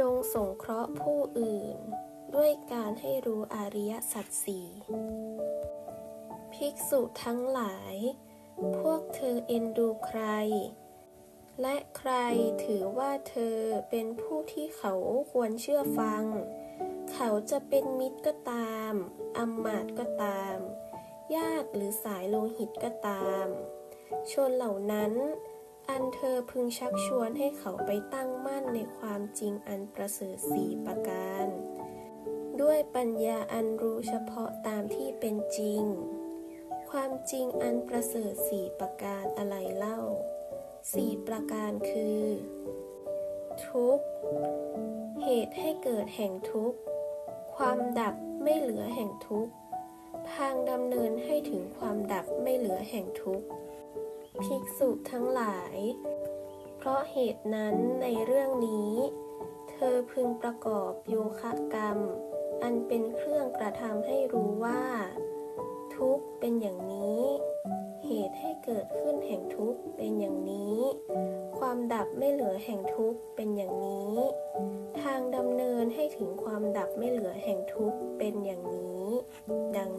จงสงเคราะห์ผู้อื่น ด้วยการให้รู้อริยสัจสี่ภิกษุทั้งหลาย พวกเธอเอ็นดูใคร และใครถือว่าเธอเป็นผู้ที่เขาควรเชื่อฟัง เขาจะเป็นมิตรก็ตามอำมาตก็ตาม ญาติหรือสายโลหิตก็ตาม ชนเหล่านั้น อันเธอพึงชักชวนให้เขาไปตั้งมั่นในความจริงอันประเสริฐสีประการ ด้วยปัญญาอันรู้เฉพาะตามที่เป็นจริง ความจริงอันประเสริฐสี่ประการอะไรเล่าสี่ประการคือ ทุกเหตุให้เกิดแห่งทุกข์ ความดับไม่เหลือแห่งทุกข์ ทางดำเนินให้ถึงความดับไม่เหลือแห่งทุกข์ ภิกษุทั้งหลาย เพราะเหตุนั้นในเรื่องนี้ เธอพึงประกอบโยคะกรรม อันเป็นเครื่องกระทำให้รู้ว่า ทุกข์เป็นอย่างนี้ เหตุให้เกิดขึ้นแห่งทุกข์เป็นอย่างนี้ ความดับไม่เหลือแห่งทุกข์เป็นอย่างนี้ ทางดำเนินให้ถึงความดับไม่เหลือแห่งทุกข์เป็นอย่างนี้ ดัง